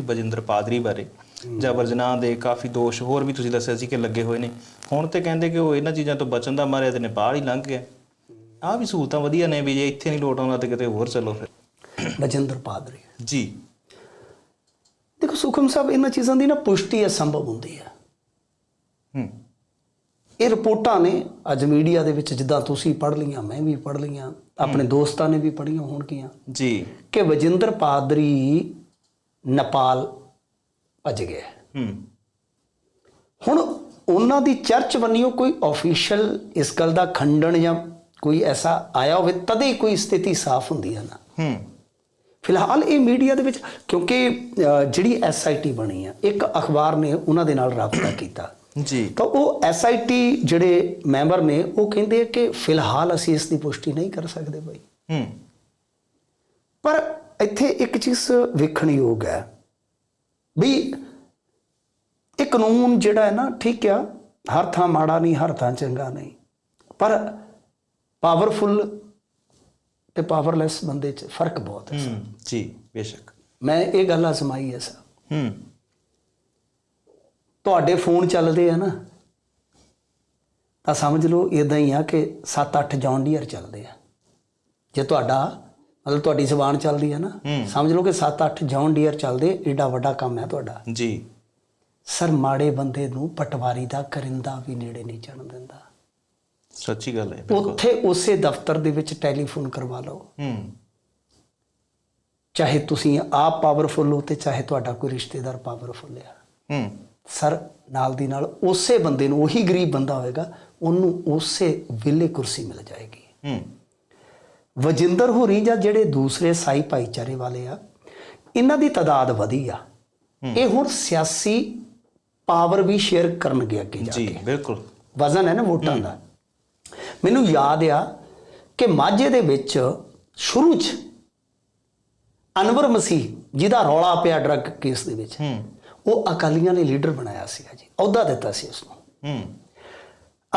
ਬਜਿੰਦਰ ਪਾਦਰੀ ਬਾਰੇ। ਜਬਰ ਜਨਾਹ ਦੇ ਕਾਫੀ ਦੋਸ਼ ਹੋਰ ਵੀ ਤੁਸੀਂ ਦੱਸਿਆ ਸੀ ਕਿ ਲੱਗੇ ਹੋਏ ਨੇ। ਹੁਣ ਤੇ ਕਹਿੰਦੇ ਕਿ ਉਹ ਇਹਨਾਂ ਚੀਜ਼ਾਂ ਤੋਂ ਬਚਣ ਦਾ ਮਾਰਿਆ ਤੇ ਨੇਪਾਲ ਹੀ ਲੰਘ ਗਿਆ। ਆਹ ਵੀ ਸਹੂਲਤਾਂ ਵਧੀਆ ਨੇ ਵੀ ਜੇ ਇੱਥੇ ਨਹੀਂ ਲੋਟ ਆਉਂਦਾ ਤੇ ਕਿਤੇ ਹੋਰ ਚੱਲੋ ਫਿਰ। ਬਜਿੰਦਰ ਪਾਦਰੀ। ਜੀ। ਦੇਖੋ ਸੁਖਮ ਸਾਹਿਬ ਇਹਨਾਂ ਚੀਜ਼ਾਂ ਦੀ ਨਾ ਪੁਸ਼ਟੀ ਅਸੰਭਵ ਹੁੰਦੀ ਹੈ। ਹੂੰ। ਇਹ ਰਿਪੋਰਟਾਂ ਨੇ ਅੱਜ ਮੀਡੀਆ ਦੇ ਵਿੱਚ ਜਿੱਦਾਂ ਤੁਸੀਂ ਪੜ੍ਹ ਲਈਆਂ ਮੈਂ ਵੀ ਪੜ੍ਹ ਲਈਆਂ ਆਪਣੇ ਦੋਸਤਾਂ ਨੇ ਵੀ ਪੜ੍ਹੀਆਂ ਹੋਣਗੀਆਂ। ਜੀ। ਕਿ ਵਜਿੰਦਰ ਪਾਦਰੀ ਨੇਪਾਲ ਭੱਜ ਗਿਆ। ਹੁਣ ਉਹਨਾਂ ਦੀ ਚਰਚ ਬੰਨਿਓ ਕੋਈ ਆਫੀਸ਼ੀਅਲ ਇਸ ਗੱਲ ਦਾ ਖੰਡਨ ਜਾਂ ਕੋਈ ਐਸਾ ਆਇਆ ਹੋਵੇ ਤਦੇ ਹੀ ਕੋਈ ਸਥਿਤੀ ਸਾਫ਼ ਹੁੰਦੀ ਹੈ ਨਾ। ਹੂੰ। ਫਿਲਹਾਲ ਇਹ ਮੀਡੀਆ ਦੇ ਵਿੱਚ ਕਿਉਂਕਿ ਜਿਹੜੀ ਐਸਆਈਟੀ ਬਣੀ ਆ ਇੱਕ ਅਖਬਾਰ ਨੇ ਉਹਨਾਂ ਦੇ ਨਾਲ ਰਾਬਤਾ ਕੀਤਾ। ਜੀ। ਤਾਂ ਉਹ ਐਸਆਈਟੀ ਜਿਹੜੇ ਮੈਂਬਰ ਨੇ ਉਹ ਕਹਿੰਦੇ ਆ ਕਿ ਫਿਲਹਾਲ ਅਸੀਂ ਇਸ ਦੀ ਪੁਸ਼ਟੀ ਨਹੀਂ ਕਰ ਸਕਦੇ ਬਾਈ। ਹੂੰ। ਪਰ ਇੱਥੇ ਇੱਕ ਚੀਜ਼ ਵੇਖਣ ਯੋਗ ਹੈ। ਵੀ ਇਹ ਕਾਨੂੰਨ ਜਿਹੜਾ ਹੈ ਨਾ ਠੀਕ ਆ ਹਰ ਥਾਂ ਮਾੜਾ ਨਹੀਂ ਹਰ ਥਾਂ ਚੰਗਾ ਨਹੀਂ। ਪਰ ਪਾਵਰਫੁਲ ਤੇ ਪਾਵਰਲੈਸ ਬੰਦੇ 'ਚ ਫ਼ਰਕ ਬਹੁਤ ਹੈ। ਜੀ ਬੇਸ਼ੱਕ। ਮੈਂ ਇਹ ਗੱਲ ਅਜ਼ਮਾਈ ਹੈ ਹੂੰ। ਤੁਹਾਡੇ ਫੋਨ ਚੱਲਦੇ ਆ ਨਾ ਤਾਂ ਸਮਝ ਲਓ ਇਦਾਂ ਹੀ ਆ ਕਿ 7-8 ਜੌਨ ਡੀਅਰ ਚੱਲਦੇ ਆ। ਜੇ ਤੁਹਾਡਾ ਮਤਲਬ ਤੁਹਾਡੀ ਜ਼ੁਬਾਨ ਚੱਲਦੀ ਹੈ ਨਾ ਸਮਝ ਲਓ ਕਿ 7-8 ਜੌਨ ਡੀਅਰ ਚੱਲਦੇ ਏਡਾ ਵੱਡਾ ਕੰਮ ਹੈ ਤੁਹਾਡਾ। ਜੀ। ਸਰ ਮਾੜੇ ਬੰਦੇ ਨੂੰ ਪਟਵਾਰੀ ਦਾ ਕਰਿੰਦਾ ਵੀ ਨੇੜੇ ਨਹੀਂ ਚੜਨ ਦਿੰਦਾ। ਸੱਚੀ ਗੱਲ ਹੈ ਉੱਥੇ ਉਸੇ ਦਫ਼ਤਰ ਦੇ ਵਿੱਚ ਟੈਲੀਫੋਨ ਕਰਵਾ ਲਓ। ਹੂੰ। ਚਾਹੇ ਤੁਸੀਂ ਆਪ ਪਾਵਰਫੁਲ ਹੋ ਤੇ ਚਾਹੇ ਤੁਹਾਡਾ ਕੋਈ ਰਿਸ਼ਤੇਦਾਰ ਪਾਵਰਫੁਲ ਆ। ਹੂੰ। ਸਰ ਨਾਲ ਦੀ ਨਾਲ ਉਸੇ ਬੰਦੇ ਨੂੰ ਉਹੀ ਗਰੀਬ ਬੰਦਾ ਹੋਏਗਾ ਉਹਨੂੰ ਉਸੇ ਵੇਲੇ ਕੁਰਸੀ ਮਿਲ ਜਾਏਗੀ। ਹੂੰ। ਵਜਿੰਦਰ ਹੋਰੀ ਜਾਂ ਜਿਹੜੇ ਦੂਸਰੇ ਸਾਈ ਭਾਈਚਾਰੇ ਵਾਲੇ ਆ ਇਹਨਾਂ ਦੀ ਤਾਦਾਦ ਵਧੀ ਆ। ਇਹ ਹੁਣ ਸਿਆਸੀ ਪਾਵਰ ਵੀ ਸ਼ੇਅਰ ਕਰਨਗੇ ਅੱਗੇ ਜਾ ਜੀ ਬਿਲਕੁਲ। ਵਜ਼ਨ ਹੈ ਨਾ ਵੋਟਾਂ ਦਾ। ਮੈਨੂੰ ਯਾਦ ਆ ਕਿ ਮਾਝੇ ਦੇ ਵਿੱਚ ਸ਼ੁਰੂ 'ਚ ਅਨਵਰ ਮਸੀਹ ਜਿਹਦਾ ਰੌਲਾ ਪਿਆ ਡਰੱਗ ਕੇਸ ਦੇ ਵਿੱਚ ਉਹ ਅਕਾਲੀਆਂ ਨੇ ਲੀਡਰ ਬਣਾਇਆ ਸੀਗਾ ਜੀ। ਅਹੁਦਾ ਦਿੱਤਾ ਸੀ ਉਸ ਨੂੰ ਹੂੰ।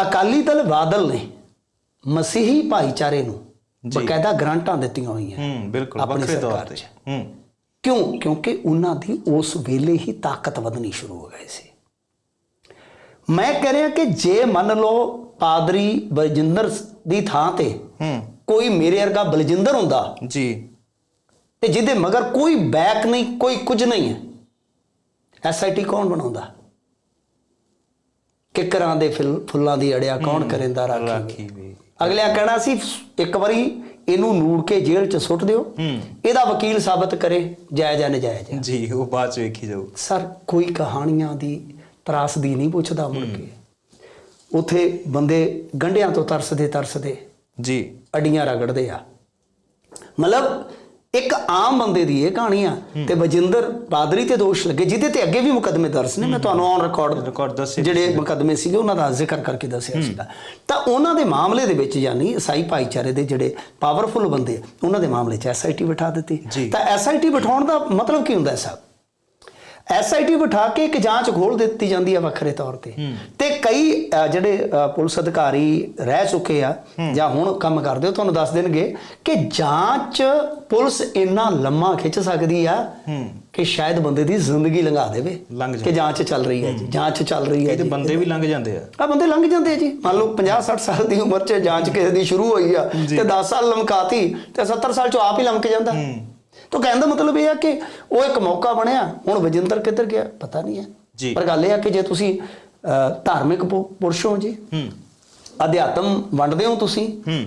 ਅਕਾਲੀ ਦਲ ਬਾਦਲ ਨੇ ਮਸੀਹੀ ਭਾਈਚਾਰੇ ਨੂੰ। ਬਕਾਇਦਾ ਗ੍ਰਾਂਟਾਂ ਦਿੱਤੀਆਂ ਹੋਈਆਂ ਹੂੰ ਬਿਲਕੁਲ ਆਪਣੀ ਵੱਖਰੇ ਤੌਰ ਸਰਕਾਰ ਤੇ। ਹੂੰ। ਕਿਉਂ? ਕਿਉਂਕਿ ਉਹਨਾਂ ਦੀ ਉਸ ਵੇਲੇ ਹੀ ਤਾਕਤ ਵਧਣੀ ਸ਼ੁਰੂ ਹੋ ਗਈ ਸੀ। ਮੈਂ ਕਹਿ ਰਿਹਾ ਕਿ ਜੇ ਮੰਨ ਲਓ ਪਾਦਰੀ ਬਲਜਿੰਦਰ ਦੀ ਥਾਂ ਤੇ ਹੂੰ। ਕੋਈ ਮੇਰੇ ਵਰਗਾ ਬਲਜਿੰਦਰ ਹੁੰਦਾ ਜੀ। ਤੇ ਜਿਹਦੇ ਮਗਰ ਕੋਈ ਬੈਕ ਨਹੀਂ ਕੋਈ ਕੁਝ ਨਹੀਂ ਹੈ ਐਸਆਈਟੀ ਕੌਣ ਬਣਾਉਂਦਾ? ਕਿਕਰਾਂ ਦੇ ਫਿਲ- ਦੀ ਅੜਿਆ ਕੌਣ ਕਰਿੰਦਾ ਰਾਖੀ ਵੀ। ਅਗਲਿਆਂ ਕਹਿਣਾ ਸੀ ਇੱਕ ਵਾਰੀ ਇਹਨੂੰ ਨੂੜ ਕੇ ਜੇਲ੍ਹ 'ਚ ਸੁੱਟ ਦਿਓ। ਇਹਦਾ ਵਕੀਲ ਸਾਬਤ ਕਰੇ ਜਾਇਜ਼ ਹੈ ਨਜਾਇਜ਼ ਜੀ ਉਹ ਬਾਅਦ ਚ ਵੇਖੀ ਜਾਊ। ਸਰ ਕੋਈ ਕਹਾਣੀਆਂ ਦੀ ਤਰਾਸਦੀ ਨਹੀਂ ਪੁੱਛਦਾ ਮੁੜ ਕੇ। ਉਥੇ ਬੰਦੇ ਗੰਢਿਆਂ ਤੋਂ ਤਰਸਦੇ ਤਰਸਦੇ ਜੀ। ਅਡੀਆਂ ਰਗੜਦੇ ਆ। ਮਤਲਬ ਇੱਕ ਆਮ ਬੰਦੇ ਦੀ ਇਹ ਕਹਾਣੀ ਆ ਤੇ ਬਜਿੰਦਰ ਪਾਦਰੀ ਤੇ ਦੋਸ਼ ਲੱਗੇ ਜਿਹਦੇ ਤੇ ਅੱਗੇ ਵੀ ਮੁਕੱਦਮੇ ਦਰਜ ਨੇ ਮੈਂ ਤੁਹਾਨੂੰ ਔਨ ਰਿਕਾਰਡ ਰਿਕਾਰਡ ਦੱਸੇ ਜਿਹੜੇ ਮੁਕੱਦਮੇ ਸੀਗੇ ਉਹਨਾਂ ਦਾ ਜ਼ਿਕਰ ਕਰਕੇ ਦੱਸਿਆ ਸੀਗਾ। ਤਾਂ ਉਹਨਾਂ ਦੇ ਮਾਮਲੇ ਦੇ ਵਿੱਚ ਯਾਨੀ ਈਸਾਈ ਭਾਈਚਾਰੇ ਦੇ ਜਿਹੜੇ ਪਾਵਰਫੁਲ ਬੰਦੇ ਉਹਨਾਂ ਦੇ ਮਾਮਲੇ 'ਚ ਐਸਆਈਟੀ ਬਿਠਾ ਦਿੱਤੀ। ਤਾਂ ਐਸਆਈਟੀ ਬਿਠਾਉਣ ਦਾ ਮਤਲਬ ਕੀ ਹੁੰਦਾ ਹੈ ਸਾਹਿਬ ਐਸਆਈਟੀ ਬਿਠਾ ਕੇ ਇੱਕ ਜਾਂਚ ਖੋਲ ਦਿੱਤੀ ਜਾਂਦੀ ਹੈ ਵੱਖਰੇ ਤੌਰ ਤੇ। ਤੇ ਕਈ ਜਿਹੜੇ ਪੁਲਿਸ ਅਧਿਕਾਰੀ ਰਹਿ ਚੁੱਕੇ ਆ ਜਾਂ ਹੁਣ ਕੰਮ ਕਰਦੇ ਹੋ ਤੁਹਾਨੂੰ ਦੱਸ ਦੇਣਗੇ ਕਿ ਜਾਂਚ ਪੁਲਿਸ ਇੰਨਾ ਲੰਮਾ ਖਿੱਚ ਸਕਦੀ ਆ ਕਿ ਸ਼ਾਇਦ ਬੰਦੇ ਦੀ ਜ਼ਿੰਦਗੀ ਲੰਘਾ ਦੇਵੇ ਕਿ ਜਾਂਚ ਚੱਲ ਰਹੀ ਹੈ ਜੀ ਜਾਂਚ ਚੱਲ ਰਹੀ ਹੈ ਜੀ। ਬੰਦੇ ਵੀ ਲੰਘ ਜਾਂਦੇ ਆ। ਆ ਬੰਦੇ ਲੰਘ ਜਾਂਦੇ ਆ ਜੀ। ਮੰਨ ਲਓ 50 60 ਸਾਲ ਦੀ ਉਮਰ 'ਚ ਜਾਂਚ ਕਿਸੇ ਦੀ ਸ਼ੁਰੂ ਹੋਈ ਆ ਤੇ 10 ਸਾਲ ਲਮਕਾਤੀ ਤੇ 70 ਸਾਲ 'ਚ ਆਪ ਹੀ ਲਮਕ ਜਾਂਦਾ। ਤਾਂ ਕਹਿਣ ਦਾ ਮਤਲਬ ਇਹ ਆ ਕਿ ਉਹ ਇੱਕ ਮੌਕਾ ਬਣਿਆ ਹੁਣ ਵਜਿੰਦਰ ਕਿੱਧਰ ਗਿਆ ਪਤਾ ਨਹੀਂ ਹੈ। ਜੀ। ਪਰ ਗੱਲ ਇਹ ਆ ਕਿ ਜੇ ਤੁਸੀਂ ਧਾਰਮਿਕ ਪੁਰਸ਼ ਹੋ ਜੀ ਹੂੰ। ਅਧਿਆਤਮ ਵੰਡਦੇ ਹੋ ਤੁਸੀਂ ਹੂੰ।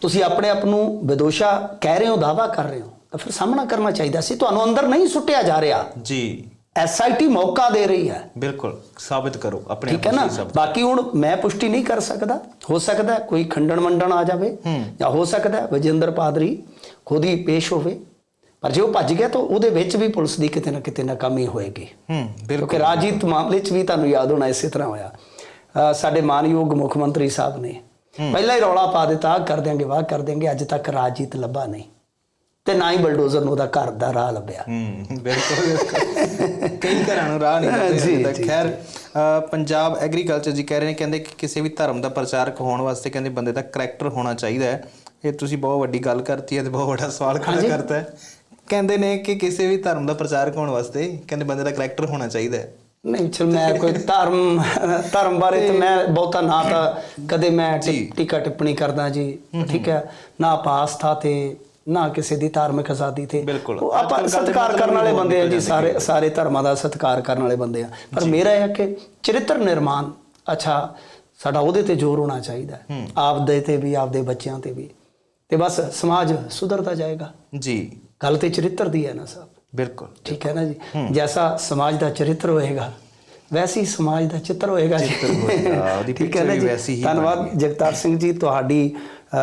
ਤੁਸੀਂ ਆਪਣੇ ਆਪ ਨੂੰ ਵਿਦੋਸ਼ਾ ਕਹਿ ਰਹੇ ਹੋ ਦਾਵਾ ਕਰ ਰਹੇ ਹੋ ਤਾਂ ਫਿਰ ਸਾਹਮਣਾ ਕਰਨਾ ਚਾਹੀਦਾ ਸੀ। ਤੁਹਾਨੂੰ ਅੰਦਰ ਨਹੀਂ ਸੁੱਟਿਆ ਜਾ ਰਿਹਾ। ਜੀ। ਐਸਆਈਟੀ ਮੌਕਾ ਦੇ ਰਹੀ ਹੈ। ਬਿਲਕੁਲ ਸਾਬਿਤ ਕਰੋ ਆਪਣੇ ਠੀਕ ਹੈ ਨਾ? ਬਾਕੀ ਹੁਣ ਮੈਂ ਪੁਸ਼ਟੀ ਨਹੀਂ ਕਰ ਸਕਦਾ। ਹੋ ਸਕਦਾ ਕੋਈ ਖੰਡਨ ਮੰਡਣ ਆ ਜਾਵੇ ਜਾਂ ਹੋ ਸਕਦਾ ਵਜਿੰਦਰ ਪਾਦਰੀ ਖੁਦ ਹੀ ਪੇਸ਼ ਹੋਵੇ। ਪਰ ਜੇ ਉਹ ਭੱਜ ਗਿਆ ਤਾਂ ਉਹਦੇ ਵਿੱਚ ਵੀ ਪੁਲਿਸ ਦੀ ਕਿਤੇ ਨਾ ਕਿਤੇ ਨਾਕਾਮੀ ਹੋਏਗੀ। ਹੂੰ ਬਿਲਕੁਲ। ਕਿਉਂਕਿ ਰਾਜੀਤ ਮਾਮਲੇ 'ਚ ਵੀ ਤੁਹਾਨੂੰ ਯਾਦ ਹੋਣਾ ਇਸੇ ਤਰ੍ਹਾਂ ਹੋਇਆ। ਸਾਡੇ ਮਾਨਯੋਗ ਮੁੱਖ ਮੰਤਰੀ ਸਾਹਿਬ ਨੇ ਪਹਿਲਾਂ ਹੀ ਰੌਲਾ ਪਾ ਦਿੱਤਾ ਕਰ ਦਿਆਂਗੇ ਵਾਹ ਕਰ ਦਿਆਂਗੇ ਅੱਜ ਤੱਕ ਰਾਜੀਤ ਲੱਭਾ ਨਹੀਂ। ਤੇ ਨਾ ਹੀ ਬਲਡੋਜ਼ਰ ਨੂੰ ਉਹਦਾ ਘਰ ਦਾ ਰਾਹ ਲੱਭਿਆ। ਹੂੰ ਬਿਲਕੁਲ। ਕਈ ਘਰਾਂ ਨੂੰ ਰਾਹ ਨਹੀਂ ਜੀ, ਖੈਰ ਪੰਜਾਬ ਐਗਰੀਕਲਚਰ ਜੀ ਕਹਿ ਰਹੇ ਨੇ ਕਹਿੰਦੇ ਕਿ ਕਿਸੇ ਵੀ ਧਰਮ ਦਾ ਪ੍ਰਚਾਰਕ ਹੋਣ ਵਾਸਤੇ ਕਹਿੰਦੇ ਬੰਦੇ ਦਾ ਕਰੈਕਟਰ ਹੋਣਾ ਚਾਹੀਦਾ ਹੈ। ਇਹ ਤੁਸੀਂ ਬਹੁਤ ਵੱਡੀ ਗੱਲ ਕਰਤੀ ਹੈ ਤੇ ਬਹੁਤ ਵੱਡਾ ਸਵਾਲ ਖੜਾ ਕਰਤਾ ਹੈ। ਕਹਿੰਦੇ ਨੇ ਕਿ ਕਿਸੇ ਵੀ ਧਰਮ ਦਾ ਪ੍ਰਚਾਰਕ ਹੋਣ ਵਾਸਤੇ ਕਹਿੰਦੇ ਬੰਦੇ ਦਾ ਕੈਰੈਕਟਰ ਹੋਣਾ ਚਾਹੀਦਾ ਹੈ। ਨਹੀਂ ਚਲ ਮੈਂ ਕੋਈ ਧਰਮ ਧਰਮ ਬਾਰੇ ਤਾਂ ਮੈਂ ਬਹੁਤਾ ਨਾ ਤਾਂ ਕਦੇ ਮੈਂ। ਟੀਕਾ ਟਿੱਪਣੀ ਕਰਦਾ ਜੀ ਠੀਕ ਹੈ। ਨਾ ਪਾਸਥਾ ਤੇ ਨਾ ਕਿਸੇ ਦੀ ਧਾਰਮਿਕ ਆਜ਼ਾਦੀ ਤੇ। ਉਹ ਆਪਾਂ ਦੇ ਸਤਿਕਾਰ ਕਰਨ ਵਾਲੇ ਬੰਦੇ ਆ ਜੀ ਸਾਰੇ ਸਾਰੇ ਧਰਮਾਂ ਦਾ ਸਤਿਕਾਰ ਕਰਨ ਵਾਲੇ ਬੰਦੇ ਆ। ਪਰ ਮੇਰਾ ਇਹ ਹੈ ਕਿ ਚਰਿੱਤਰ ਨਿਰਮਾਣ ਅੱਛਾ ਸਾਡਾ ਉਹਦੇ ਤੇ ਜ਼ੋਰ ਹੋਣਾ ਚਾਹੀਦਾ ਹੈ। ਆਪਦੇ ਤੇ ਵੀ ਆਪਦੇ ਬੱਚਿਆਂ ਤੇ ਵੀ। ਤੇ ਬਸ ਸਮਾਜ ਸੁਧਰਦਾ ਜਾਏਗਾ। ਜੀ। ਗੱਲ ਤੇ ਚਰਿੱਤਰ ਦੀ ਹੈ ਨਾ ਸਾਹਿਬ। ਬਿਲਕੁਲ। ਠੀਕ ਹੈ ਨਾ ਜੀ। ਜੈਸਾ ਸਮਾਜ ਦਾ ਚਰਿੱਤਰ ਹੋਏਗਾ ਵੈਸੀ ਸਮਾਜ ਦਾ ਚਿੱਤਰ ਹੋਏਗਾ ਚਿੱਤਰ ਹੋਏਗਾ, ਉਹਦੀ ਠੀਕ ਹੈ picture ਨਾ ਵੀ ਵੈਸੀ ਹੀ ਧੰਨਵਾਦ ਜਗਤਾਰ ਸਿੰਘ ਜੀ ਤੁਹਾਡੀ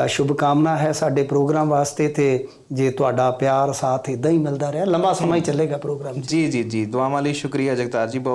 ਸ਼ੁਭ ਕਾਮਨਾ ਹੈ ਸਾਡੇ ਪ੍ਰੋਗਰਾਮ ਵਾਸਤੇ ਤੇ ਜੇ ਤੁਹਾਡਾ ਪਿਆਰ, ਸਾਥ ਇਦਾਂ ਹੀ ਮਿਲਦਾ ਰਿਹਾ, ਲੰਬਾ ਸਮਾਂ ਹੀ ਚੱਲੇਗਾ ਪ੍ਰੋਗਰਾਮ ਜੀ ਜੀ ਜੀ। ਦੁਆਵਾਂ ਲਈ ਸ਼ੁਕਰੀਆ ਜਗਤਾਰ ਜੀ, ਬਹੁਤ